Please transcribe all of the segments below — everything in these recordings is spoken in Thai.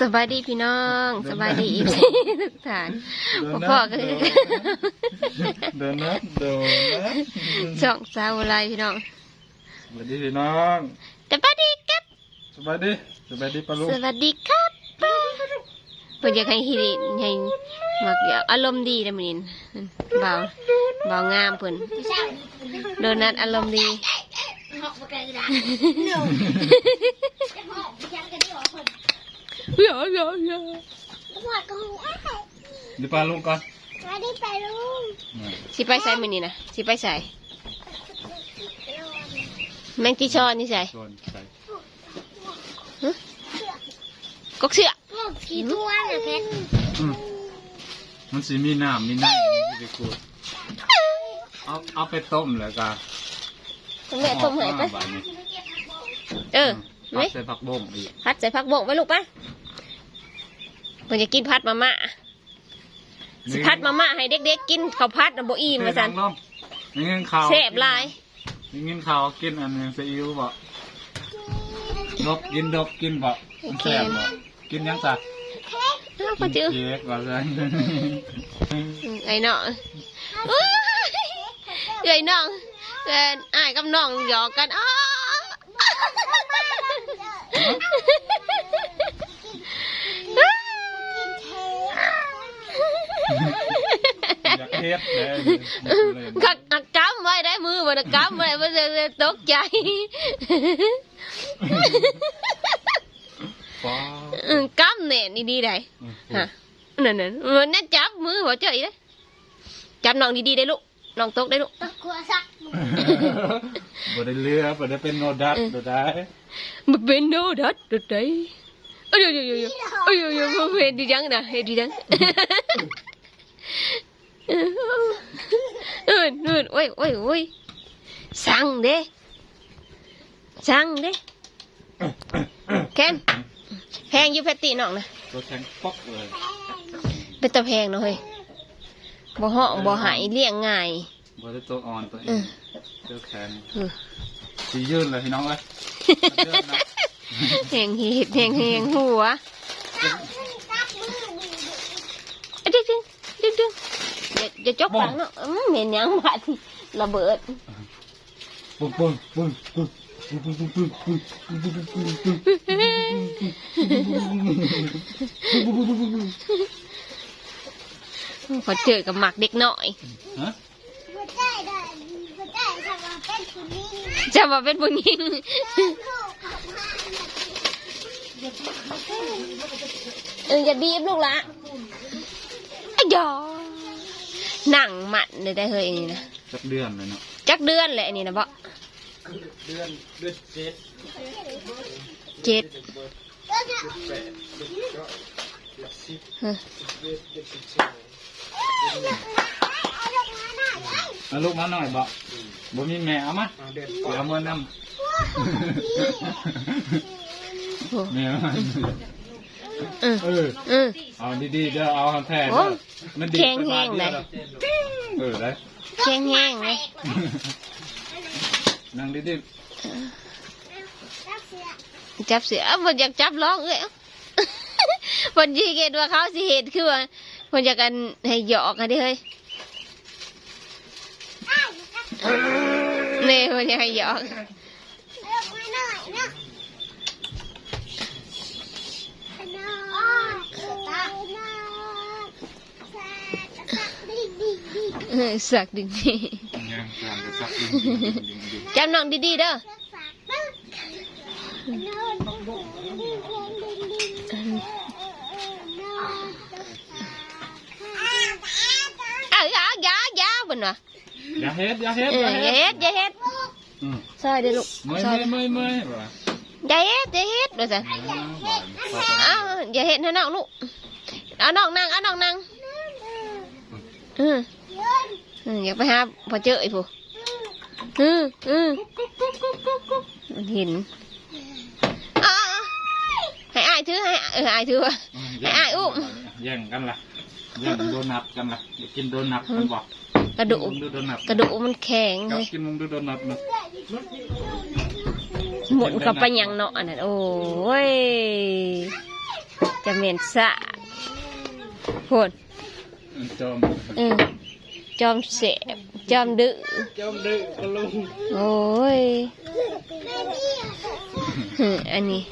สบายดีพี่น้องสบายดีอีกทุกท่านพ่อก็คือเดินนะเดินนะช่องสาวอะไรพี่น้องสวัสดีพี่น้องสบายดีครับสบายดีสบายดีปะลุงสวัสดีครับเพิ่นอยากให้ฮิริให้มักอยากอารมณ์ดีนะมื้อนี้เบาเบางามเพิ่นโดนัทอารมณ์ดี เดี๋ยวเดี๋ยวเดี๋ยวหัวกระหูอ้ายเดี๋ยวปลาลุงก่อนมาได้ไปลุงสิไปใส่มือนี้นะสิไปใส่แมงจีชอนนี่ใส่ชวนใส่กกเสือพวกขี่ตัวนะเพชรอืมมันสีมีน้ำมีน้ำมีกูเอาเอาไปต้มแล้วก็แม่ต้มให้ไป เออไหมตัดใส่ผักบ่งอีกพัดใส่ผักบงไว้ลูกปะ เพิ่นจะกินพัดมาม่าสิพัดมาม่าให้เด็กๆกินข้าวพัดนะบ่อิ่มเฮ้มายสันงลมมีเงินข่าวแซ่บหลายมีเงินข่าวกินอันหนึงซีอิ๊วบ่ดบกินดบกินบ่มันแซ่บบ่กินยังจ้ะอ้าวพ่อจื้อเค้กว่าเลยอืมไอ้น้องอุ๊ยไอ้น้องเอ้นอ้ายกับน้องหยอกกันอ้า อยากเทสเลยกักกักกำไว้ได้มือมันกำไว้มันจะตกใจฟ้าอืมกำเนี่ยนี่ดีได้ฮะนั่นนั่นมันน่าจับมือหัวเจ๋ยเลยจับน้องดีๆได้ลูกน้องตกได้ลูก ตะกัวสักบ่ได้เรือบ่ได้เป็นโนดัตบ่ได้มันเป็นโนดัดดุดได้เอ้ยเอ้ยเอ้ยเอ้ยเอ้ยเอ้ยเอ้ยเฮ็ดดีจังนะเฮ็ดดีจังเออเออเออโอ้ยโอ้ยโอ้ยสั่งเด้สั่งเด้แคนแพงอยู่แพตตี้น้องนะตัวแข็งป๊อกเลยเป็นตะแพงเนาะเฮ้ยบ่ห้องบ่หายเลี้ยงง่ายบ่ได้ตัวอ่อนตัวเอเองอเจ้าแขนเออสียืนเลยพี่น้องเอ้ยเดินนะแหงเห็ดแหงแหงหัวตักมือมืออะดึงดึงดึงดึง อย่าอย่าจกหลังเนาะอืมเหม็นหยังบาดที่ระเบิดปึ้งปึ้งปึ้งปึ้งปึ้งปึ้งปึ้งปึ้งปึ้งปึ้งปึ้งปึ้งปึ้งพอเจอกับหมักเด็กน้อยฮะหัวใจเดินหัวใจทำมาเป็นผู้นี้จะมาเป็นผู้หญิงลูกขับมาเอออย่าบีบลูกละอ้ยอ หนังมันเลยได้เฮ้ยอันนี้นะจักเดือนเลยเนาะจักเดือนแหละอันนี้นะบ่เดือนเดือนเจ็ดเจ็ดก็จะเออเอาลงมาหน่อยไอ้เอาลูกมาหน่อยบ่บ่มีแม่เอามาเดี๋ยวเอามือนำโอ้แม่มัน เออ เออ เออ เอาดีๆเด้อเอาแท้โอ้เด้อมันดีแข็งแห้งเลย เออได้แข็งแห้งเลยนั่งดีรักเสียจับเสือมันอยากจับร้องเอ้ยวันที่เกตว่าเขาสิเหตุคือว่าคนอยากกันให้หยอกกันดิเฮ้ยอ้ายรักนี่มันอยากให้หยอกเอาลงมาหน่อยนะน้องตาน้องสักดีดีดี เออ สักดึงนี่ๆยังกลางจะซักดินๆๆจับน้องดีๆเด้อสักปึ๊กนอนดิ้งดิ้งดิ้งดิ้งนอนอ้าวอยาอยาอยาบนวะๆอย่าเฮ็ดอย่าเฮ็ดเอออย่าเฮ็ดอย่าเฮ็ดอืมซอยเด้อลูกเมื่อยซอยเมื่อยเมื่อยเมื่อยว่ะอย่าเฮ็ดอย่าเฮ็ดว่าซั่นอ้าวอ้าวอย่าเฮ็ดให้น้องลูกเอาน้องนั่งเอาน้องนั่งเออเอออยากไปหาพอเจอไอ้ผู้เออเออมันเห็นอ้าวให้อายถือให้เอออายถือวะให้อ้ายอุ้มแย่งกันล่ะแย่งโดนัทกันล่ะอยากกินโดนัทกันบ่กระดูกมุงดูโดนัทกระดูกมันแข็งครัเลบยกินมุงดูโดนัทนะหมุนเข้าไปอย่างเนาะอันนั้นโอ้ยเมนสะโหดจอมอืม จอมเสบจอมดื้อจอมดื้อก็ลุงโอ้ยอืมอันนี้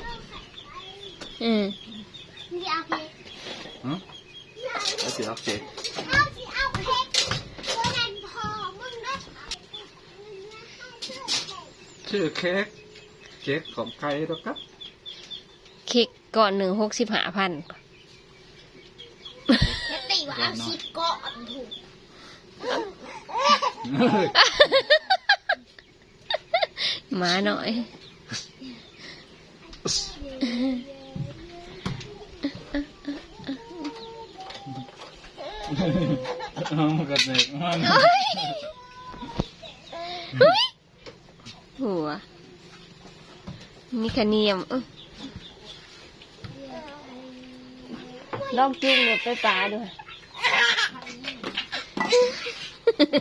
อืมนี่เอาเพชรฮะแล้วสิรับเจ๊เอาสิเอาเพชรตัวนั้นพอมึงนะชื่อเค้กเค้กของใครหรอครับ เค้กก่อนหนึ่งหกสิบห้าพันแล้วตีว่าเอาสิบก้อนถูก หมาหน่อยมันก็เด็กมันหัวมีขะเนียมเอ้ยลองจุ่มเดี๋ยวไปปลาด้วย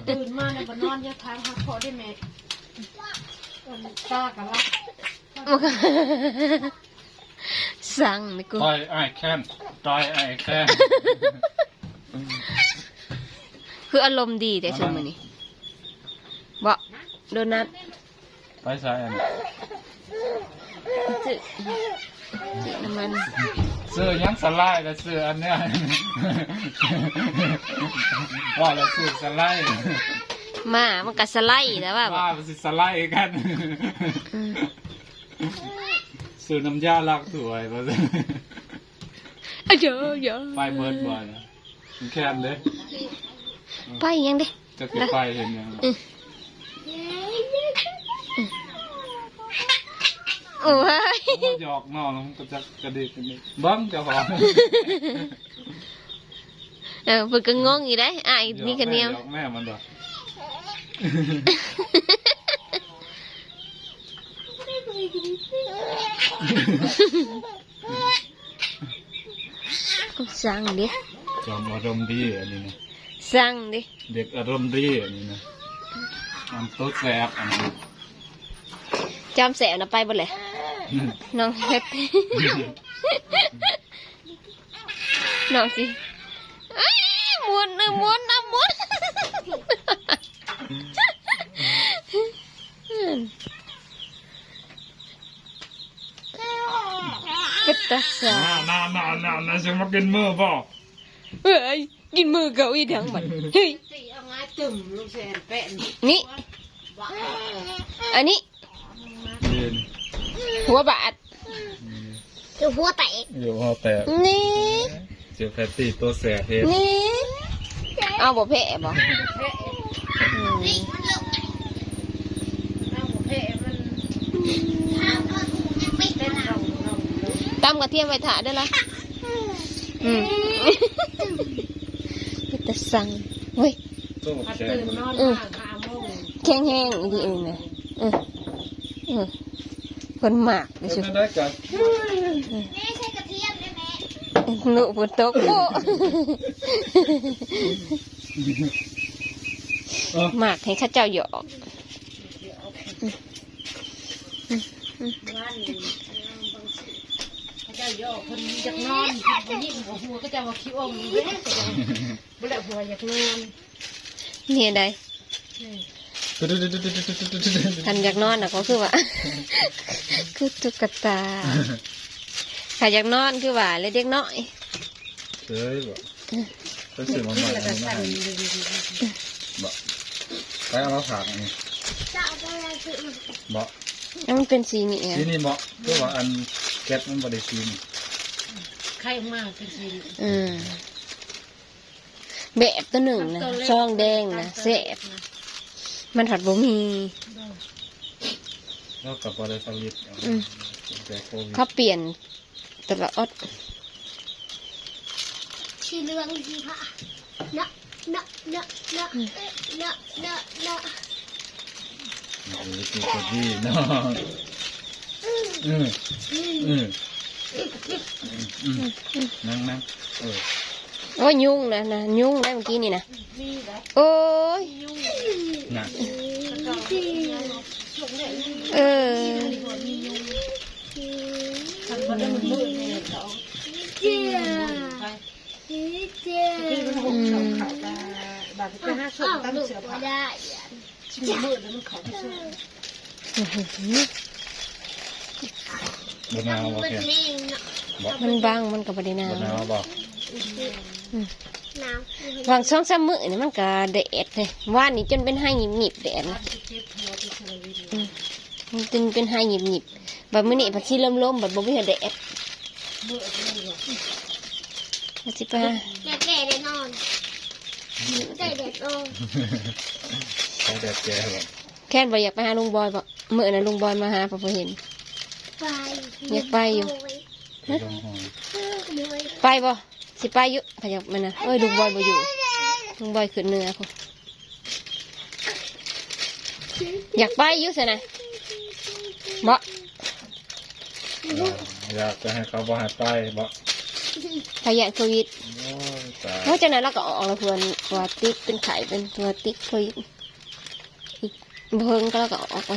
ตื่นมาในยบนนอนอยาทางหักคอได้ไหมตากันละสั่งนี่กูต่อยไอ้แค้นต่อยไอ้แค้นคืออารมณ์ดีแต่ช่วงมือนี้บอกโดนัทไปใส่อัน จืจื น้ำมันเสื้อยังสไลด์กับเสื้ออันเนี้ยว่าแล้วเสื้อสไลด์มามันกัสไลด์แล้วว่าว่ามันสิสไลด์กันอืมซื้อน้ำยาล้างถ้วยมาสิอะเยอะเยอะไปเบิร์ดบ่อยนะมันแค้นเลยไปยังเด้จะคือไปเห็นยัง อืม โอ้ยหยอกน้องแล้วมันก็จะกระดิกกระดิกเบังเจ้าของเออเพิ่นก็งงอยู่ได้อะอีกนี่คะเนียมหยอกแม่มันดอกสั่งดิจอมอารมณ์ดีอันนี้นะสั่งดิ เด็กอารมณ์ดีอันนี้นะมันโต๊ะแสบอันนี้จอมแสบนะไปบ่เลย น้องเฮ็ดน้องสิเอ้ยหมุนเออหมุนนะหมุนเป็นตาสาน่าน่าน่าน่าน่าจะมากินมือเปล่าเอ้ยกินมือเกาอีทั้งหมดเฮ้ยตีเอาไงตึมลูกแสนแป้นนี่อันนี้เย็น หัวบาทคือหัวแตกอยู่พอแตกนี่เจอแพตตี้ตัวแสบเฮ็ดนี่เอาบ่แพ้บ่แพะอืมนี่มันเลิกเอาแพะมันทางก็ยังไม่เต้นทเราเราตำกระเทียมไว้ถ่าได้อละอืมเป็นตาสั่งเฮ้ยตัวพัดแสบตื่นนอนมาหาโมงแข็งแห้งอีกทีอื่นเลยเออ เออคนหมากดิเดี๋ยวสุไม่ได้กันำไม่ใช่กระเทียมได้ไหมหนุฝนตกโอ้เออหมากให้ข้าเจ้าหยอกบ้านนี่เขาจะย่อคนอยากนอนคนยิ้มหัวหัวก็จะมาคิ้วอมเว้ยก็จะบ่ได้หัวอยากนอนนี่ใด ทันอยากนอนนะก็คือว่า คือตุ๊กตาถ้าอยากนอนคือว่าเล็กเด็กน้อยเฮ้ยบ่ไปซื้อมาใหม่แล้วก็มาสั่นบ่ไปเอามาฝากนี่จะเอาอะไรคือบ่แล้วมันเป็นสีนี่ไงที่นี่บ่ตัวว่าอันแก๊สมันบ่ได้กินไข่มากจริงอืมแบบตัวหนึ่งนะซองแดงนะเสบ มันผัดบ่มีแล้วก็บ่ได้ผลิตอืมแต่โควิดเขาเปลี่ยนตลอดชีเรืองชีพะเนาะเนาะเนาะเนาะเนาะเนาะเนาะโอ้ยคือคนดีเนาะอืมอืมอืมนั่งนั่งเออโอ้ยยุ่งนะนะยุ่งได้เมื่อกี้นี่นะนี่แหละโอ้ยน่ะเออทำก็ได้มันมืดเนี่ยเขาเจียไปหาส่ง นะเออบนาวบอกมันบางมันกับบดีนาวบอก น้ำวางช่องซ้ำมือนี่มันก็แดดเลยว่านนี่จนเป็นไห้หยิบหยิบๆแดดนะเจ็บหัวไปเฉลยวิดีอืมมันจนเป็นไห้หยิบหยิบๆแบบมื้อนี้ผัดชีเริ่มล้มแบบบ่มีแดดมืดเลยว่ะมาสิไปหาแดดแดดได้นอนแดดแดดโอ้ใช้แต่แก่แบบแค่นบ่อยากไปหาลุงบอยบ่มื้อนั้นลุงบอยมาหาพอเห็น ไปอยากไปอยู่ ไปลงหอยไปบ่ สิไปอยู่ขยับมันนะเอ้ยลุงบอยบ่อยู่ลุงบอยขึ้นเหนือพุ่นอยากไปอยู่ซะนะบ่อยากจะให้เขาบอกให้ไปบอกพยานโควิดโอ้ยตายเพราะฉะนั้นเราก็ออกแล้วเพื่อนตัวติดเป็นไข่เป็นตัวติดโควิดอีกเพิ่งก็เราก็ออกไป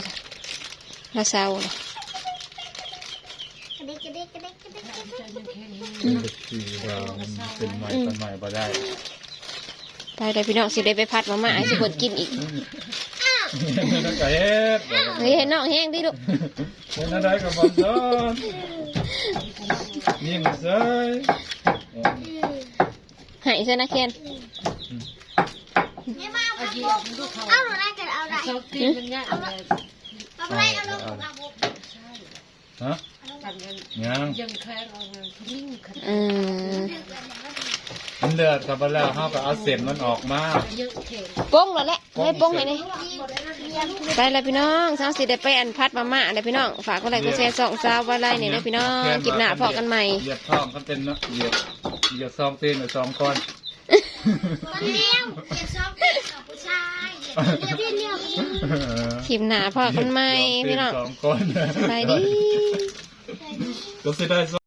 มาเศร้าเลยกระ ดิกกระดิกกระดิกกระดิกกระดิกใจยังแข็งเป็นที่เรามันเป็นใหม่ต้นใหม่บ่ได้ไปเลยพี่น้องสิได้ไปพัดมาม่าให้ทุกคนกินอีกนั่นก็เฮ็ดเฮ้ยเห็นน้องแห้งดิลูกเฮ็ดอะไรกับบอลซ้อนยิ้มเซ้ยใหายซะนะเคนเนี่ยมาอาเยียมันดูเขาเอาหนูได้กันเอาได้เขาตีมันง่ายเลยเอาไปเอาลงเอาลงฮะ กันกันยังยังแค่เอาเงินทิ้งขันอืมมันเดือดกับแล้วเฮาก็เอาเศษมันออกมายังแข็งโป้งแล้วแหละให้โป้งให้นี่ไปเลยพี่น้องสาวสิได้ไปอันพัดมาม่าเลยพี่น้อง ฝากก็ไลค์ก็แชร์สองสาวไว้ไล่เนี่ยนะพี่น้องกินหน้าพอกันใหม่เหยียบท้องมันเป็นเนาะเหยียบเหยียบซองตีนหรือซองก้อนคนเลี้ยวเก็บซองเป็นกับผู้ชายเลี้ยวเลี้ยว คลิปหน้าพอกันใหม่พี่น้องสองก้อน ไปดิ ก็สิได้